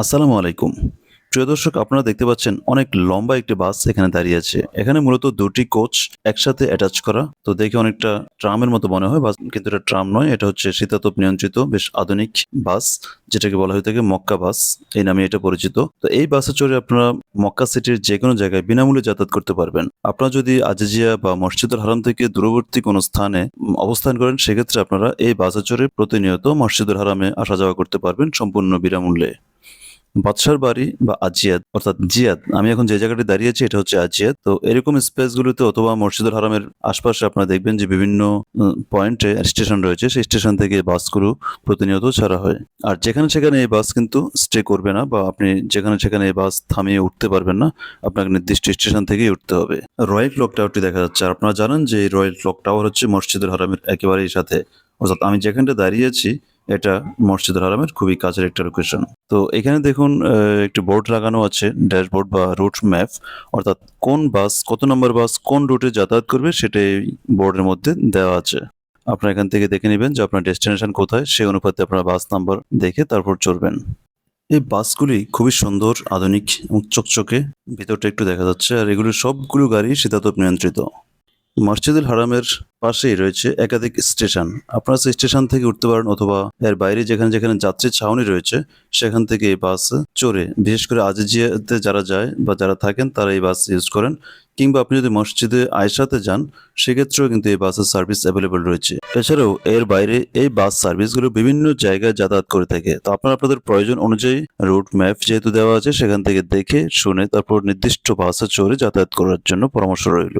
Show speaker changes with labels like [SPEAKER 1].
[SPEAKER 1] আসসালামু আলাইকুম। প্রিয় দর্শক, আপনারা দেখতে পাচ্ছেন অনেক লম্বা একটি বাস এখানে দাঁড়িয়ে আছে। এখানে মূলত দুটি কোচ একসাথে অ্যাটাচ করা। তো দেখে অনেকটা ট্রামের মতো মনে হয়, বাস কিন্তু এটা ট্রাম নয়, এটা হচ্ছে শীতাতপ নিয়ন্ত্রিত, বেশ আধুনিক বাস, যেটাকে বলা হয়ে থাকে মক্কা বাস, এই নামে এটা পরিচিত। তো এই বাসে চড়ে আপনারা মক্কা সিটির যে কোনো জায়গায় বিনামূল্যে যাতায়াত করতে পারবেন। আপনারা যদি আজিজিয়া বা মসজিদুল হারাম থেকে দূরবর্তী কোনো স্থানে অবস্থান করেন, সেক্ষেত্রে আপনারা এই বাসে চড়ে প্রতিনিয়ত মসজিদুল হারামে আসা যাওয়া করতে পারবেন সম্পূর্ণ বিনামূল্যে। বাদশার বাড়ি বা আজিয়াদ, অর্থাৎ জিয়াদ। আমি এখন যে জায়গাটি দাঁড়িয়েছি এটা হচ্ছে আজিয়াদ। তো এরকম স্পেসগুলোতে অথবা মসজিদুল হারামের আশপাশে আপনারা দেখবেন যে বিভিন্ন পয়েন্টে স্টেশন রয়েছে। সেই স্টেশন থেকে বাসগুলো প্রতিনিয়ত ছাড়া হয়। আর যেখানে সেখানে এই বাস কিন্তু স্টে করবে না বা আপনি যেখানে সেখানে এই বাস থামিয়ে উঠতে পারবেন না, আপনাকে নির্দিষ্ট স্টেশন থেকেই উঠতে হবে। রয়্যাল ক্লক টাওয়ারটি দেখা যাচ্ছে। আর আপনারা জানেন যে রয়্যাল ক্লক টাওয়ার হচ্ছে মসজিদুল হারামের একেবারেই সাথে। অর্থাৎ আমি যেখানটা দাঁড়িয়ে আছি এটা মসজিদুল হারামের খুবই কাছের একটা লোকেশন তো এখানে দেখুন একটি বোর্ড লাগানো আছে ড্যাশবোর্ড বা রুট ম্যাপ অর্থাৎ কোন বাস কত নম্বর বাস কোন রুটে যাতায়াত করবে সেটা এই বোর্ডের মধ্যে দেওয়া আছে। আপনারা এখান থেকে দেখে নেবেন যে আপনার ডেস্টিনেশন কোথায়, সেই অনুপাতে আপনার বাস নাম্বার দেখে তারপর চড়বেন। এই বাসগুলি খুবই সুন্দর, আধুনিক এবং চকচকে, ভিতরটা একটু দেখা যাচ্ছে, আর এগুলো সবগুলো গাড়ি শীতাতপ নিয়ন্ত্রিত। মসজিদুল হারামের পাশেই রয়েছে একাধিক স্টেশন। আপনারা সেই স্টেশন থেকে উঠতে পারেন অথবা এর বাইরে যেখানে যেখানে যাত্রী ছাউনি রয়েছে, সেখান থেকে এই বাস চড়ে। বিশেষ করে আজিজিয়াতে যারা যায় বা যারা থাকেন, তারা এই বাস ইউজ করেন। কিংবা আপনি যদি মসজিদে আয়সাতে যান, সেক্ষেত্রেও কিন্তু এই বাসের সার্ভিস অ্যাভেলেবল রয়েছে। এছাড়াও এর বাইরে এই বাস সার্ভিসগুলো বিভিন্ন জায়গায় যাতায়াত করে থাকে। তো আপনারা আপনাদের প্রয়োজন অনুযায়ী রুট ম্যাপ যেহেতু দেওয়া আছে, সেখান থেকে দেখে, শুনে তারপর নির্দিষ্ট বাসে চড়ে যাতায়াত করার জন্য পরামর্শ রইল।